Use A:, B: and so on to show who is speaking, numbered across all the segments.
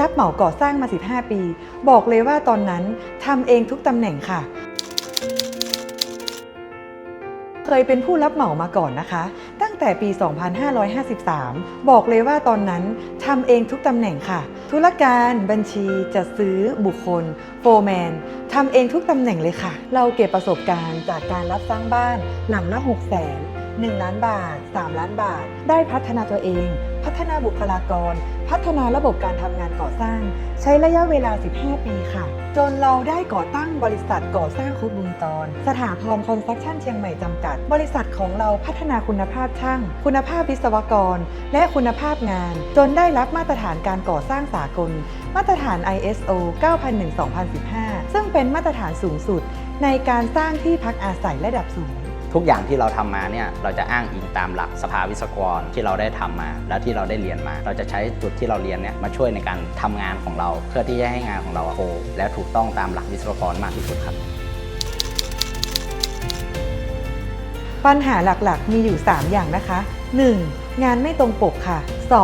A: รับเหมาก่อสร้างมา 15 ปี บอกเลยว่าตอนนั้นทำเองทุกตำแหน่งค่ะ เคยเป็นผู้รับเหมามาก่อนนะคะ ตั้งแต่ปี 2553 บอกเลยว่าตอนนั้นทำเองทุกตำแหน่งค่ะ ธุรการบัญชีจัดซื้อบุคคล โฟร์แมนทำเองทุกตำแหน่งเลยค่ะ เราเก็บประสบการณ์จากการรับสร้างบ้านหลังละ 6 0 0 0 0 1 ล้านบาท 3 ล้านบาท ได้พัฒนาตัวเอง พัฒนาบุคลากร พัฒนาระบบการทำงานก่อสร้าง ใช้ระยะเวลา 15 ปีค่ะ จนเราได้ก่อตั้งบริษัทก่อสร้างครบวงจรสถาพรคอนสตรักชั่นเชียงใหม่จำกัด บริษัทของเราพัฒนาคุณภาพช่าง คุณภาพวิศวกร และคุณภาพงาน จนได้รับมาตรฐานการก่อสร้างสากล มาตรฐาน ISO 9001-2015 ซึ่งเป็นมาตรฐานสูงสุด ในการสร้างที่พักอาศัยระดับสูง
B: ทุกอย่างที่เราทำมาเนี่ยเราจะอ้างอิงตามหลักสภาวิศวกรที่เราได้ทำมา แล้วที่เราได้เรียนมา เราจะใช้จุดที่เราเรียนเนี่ยมาช่วยในการทำงานของเรา เพื่อที่จะให้งานของเราโคและถูกต้องตามหลักวิศวกรมากที่สุดครับ
A: ปัญหาหลักๆ มีอยู่ 3 อย่างนะคะ 1. งานไม่ตรงปกค่ะ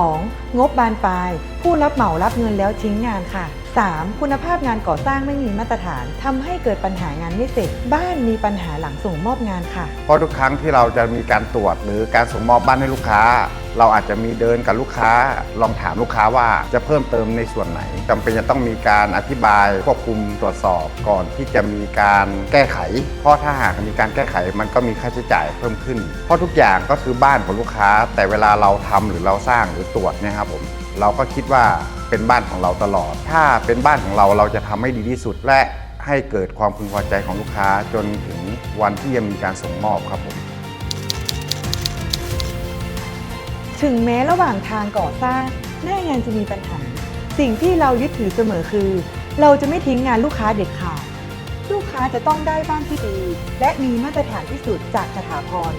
A: 2. งบบานปลาย ผู้รับเหมารับเงินแล้วทิ้งงานค่ะ 3. คุณภาพงานก่อสร้างไม่มีมาตรฐานทำให้เกิดปัญหางานไม่เสร็จ บ้านมีปัญหาหลังส่งมอบงานค่ะ
C: เพราะทุกครั้งที่เราจะมีการตรวจหรือการส่งมอบบ้านให้ลูกค้าเราอาจจะมีเดินกับลูกค้า ลองถามลูกค้าว่าจะเพิ่มเติมในส่วนไหนจำเป็นจะต้องมีการอธิบายควบคุมตรวจสอบก่อนที่จะมีการแก้ไข เพราะถ้าหากมีการแก้ไขมันก็มีค่าใช้จ่ายเพิ่มขึ้น เพราะทุกอย่างก็คือบ้านของลูกค้า แต่เวลาเราทำหรือเราสร้างหรือตรวจเนี่ยครับผมเราก็คิดว่าเป็นบ้านของเราตลอด ถ้าเป็นบ้านของเราเราจะทำให้ดีที่สุดและให้เกิดความพึงพอใจของลูกค้าจนถึงวันที่จะมีการส่งมอบครับผม
A: ถึงแม้ระหว่างทางก่อสร้างหน้างานจะมีปัญหา สิ่งที่เรายึดถือเสมอคือ เราจะไม่ทิ้งงานลูกค้าเด็ดขาด ลูกค้าจะต้องได้บ้านที่ดี และมีมาตรฐานที่สุดจากสถาพร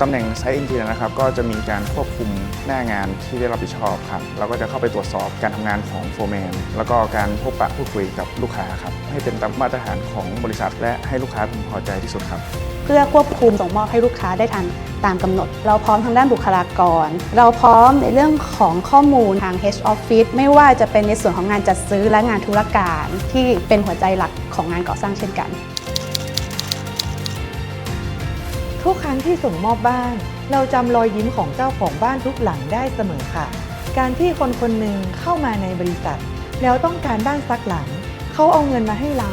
D: ตำแหน่งไซต์เอนจิเนียร์นะครับ ก็จะมีการควบคุมหน้างานที่ได้รับผิดชอบครับเราก็จะเข้าไปตรวจสอบการทำงานของโฟร์แมนแล้วก็การพบปะพูดคุยกับลูกค้าครับให้เป็นตามมาตรฐานของบริษัท และให้ลูกค้าพึงพอใจที่สุดครับ
E: เพื่อควบคุมส่งมอบให้ลูกค้าได้ทันตามกำหนด เราพร้อมทางด้านบุคลากร เราพร้อมในเรื่องของข้อมูลทาง H Office ไม่ว่าจะเป็นในส่วนของงานจัดซื้อและงานธุรการ ที่เป็นหัวใจหลักของงานก่อสร้างเช่นกัน
A: ทุกครั้งที่ส่งมอบบ้าน เราจำรอยยิ้มของเจ้าของบ้านทุกหลังได้เสมอค่ะ การที่คนคนหนึ่งเข้ามาในบริษัท แล้วต้องการบ้านสักหลัง เขาเอาเงินมาให้เรา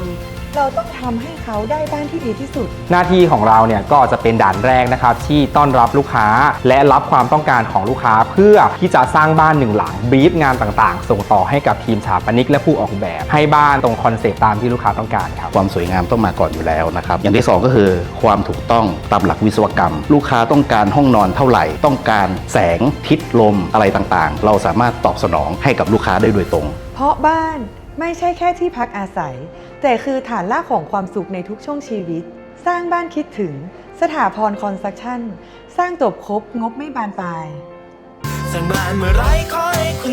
A: เราต้องทำให้เขาได้บ้านที่ดีที่สุด
F: หน้าที่ของเราเนี่ยก็จะเป็นด่านแรกนะครับ ที่ต้อนรับลูกค้าและรับความต้องการของลูกค้า เพื่อที่จะสร้างบ้านหนึ่งหลังบีฟงานต่างๆ ส่งต่อให้กับทีมสถาปนิกและผู้ออกแบบ ให้บ้านตรงคอนเซปต์ตามที่ลูกค้าต้องการครับ
G: ความสวยงามต้องมาก่อนอยู่แล้วนะครับ อย่างที่สองก็คือความถูกต้องตามหลักวิศวกรรม ลูกค้าต้องการห้องนอนเท่าไหร่ ต้องการแสงทิศลมอะไรต่างๆ เราสามารถตอบสนองให้กับลูกค้าได้โดยตรง
A: เพราะบ้านไม่ใช่แค่ที่พักอาศัย แต่คือฐานรากของความสุขในทุกช่วงชีวิต สร้างบ้านคิดถึง สถาพรคอนสตรักชั่น สร้างจบครบงบไม่บานปลาย
H: สร้างบ้านเมื่อไรขอให้คุณ